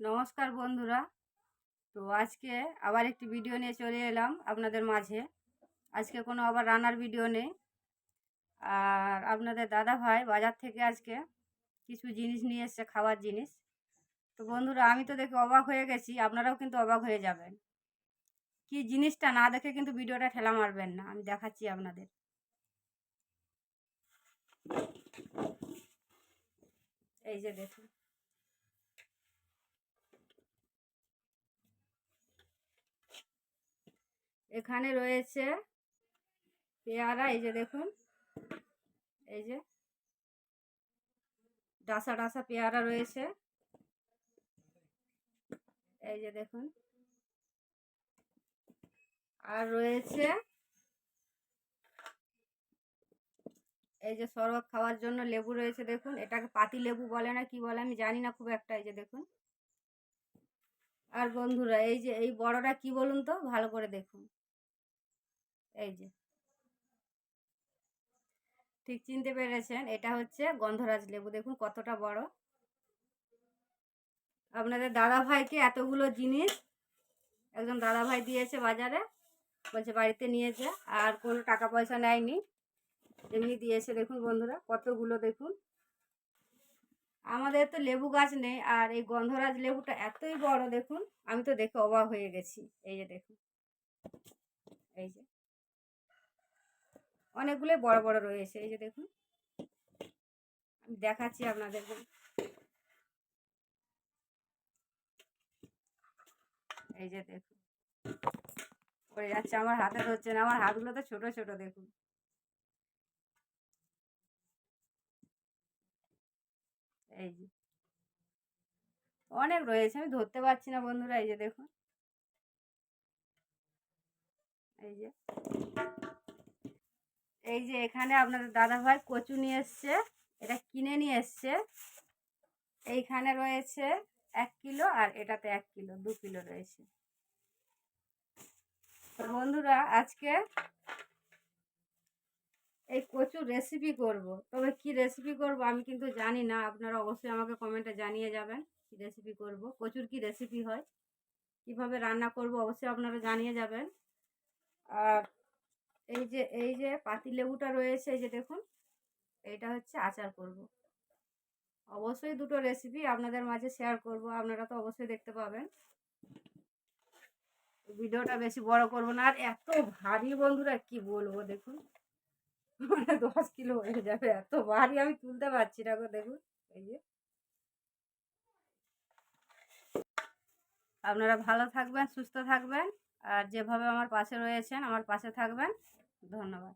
নমস্কার বন্ধুরা। তো আজকে আবার একটি ভিডিও নিয়ে চলে এলাম আপনাদের মাঝে। আজকে কোনো আবার রান্নার ভিডিও নেই। আর আপনাদের দাদা ভাই বাজার থেকে আজকে কিছু জিনিস নিয়ে এসছে, খাওয়ার জিনিস। তো বন্ধুরা, আমি তো দেখে অবাক হয়ে গেছি, আপনারাও কিন্তু অবাক হয়ে যাবেন। কি জিনিসটা না দেখে কিন্তু ভিডিওটা ঠেলা মারবেন না, আমি দেখাচ্ছি আপনাদের। এই যে দেখুন। এখানে রয়েছে পেয়ারা, এই যে দেখুন, এই যে ডাসা ডাসা পেয়ারা রয়েছে, এই যে দেখুন, আর রয়েছে এই যে শরবত খাওয়ার জন্য লেবু রয়েছে, দেখুন, এটাকে পাতি লেবু বলে না, কি বলে আমি জানি না, খুব একটা, এই যে দেখুন, আর বন্ধুরা, এই যে, এই বড়টা কি বলুন তো, ভালো করে দেখুন। এই যে। ঠিক চিনতে পেরেছেন, এটা হচ্ছে গন্ধরাজ লেবু। দেখুন কতটা বড়। আপনাদের দাদা ভাইকে এতগুলো জিনিস একজন দাদা ভাই দিয়েছে বাজারে, বলছে বাড়িতে নিয়েছে আর কোনো টাকা পয়সা নেয়নি। এমনি দিয়েছে, দেখুন বন্ধুরা, কতগুলো দেখুন। আমাদের তো লেবু গাছ নেই, আর এই গন্ধরাজ লেবুটা এতই বড়, দেখুন, আমি তো দেখে অবাক হয়ে গেছি। এই যে দেখুন এই যে অনেকগুলো বড় বড় রয়েছে। এই যে দেখুন। আমি দেখাচ্ছি আপনাদেরকে। এই যে দেখুন। পড়ে যাচ্ছে আমার হাতে, ধরছে না। আমার হাতগুলো তো ছোট ছোট দেখুন। এই যে। অনেক রয়েছে। আমি ধরতে পারছি না বন্ধুরা। এই যে দেখুন। এই যে। এই যে এখানে আপনাদের দাদা ভাই কচু নিয়ে এসছে, এটা কিনে নিয়ে এসছে। এইখানে রয়েছে এক কিলো আর এটাতে এক কিলো, দু কিলো রয়েছে। বন্ধুরা, আজকে এই কচুর রেসিপি করব। তবে কি রেসিপি করব আমি কিন্তু জানি না, আপনারা অবশ্যই আমাকে কমেন্টে জানিয়ে যাবেন কি রেসিপি করব, কচুর কি রেসিপি হয়, কীভাবে রান্না করব অবশ্যই আপনারা জানিয়ে যাবেন। আর এই যে এই যে পাতি লেবুটা রয়েছে এই যে দেখুন, এইটা হচ্ছে আচার করব। অবশ্যই দুটো রেসিপি আপনাদের মাঝে শেয়ার করব, আপনারা তো অবশ্যই দেখতে পাবেন। ভিডিওটা বেশি বড় করব না, আর এত ভারী বন্ধুরা, কি বলব দেখুন? মানে দশ কিলো হয়ে যাবে, এত ভারী আমি তুলতে পারছি না গো দেখুন, এই যে। আপনারা ভালো থাকবেন, সুস্থ থাকবেন। আর যেভাবে আমার পাশে রয়েছেন আমার পাশে থাকবেন। ধন্যবাদ।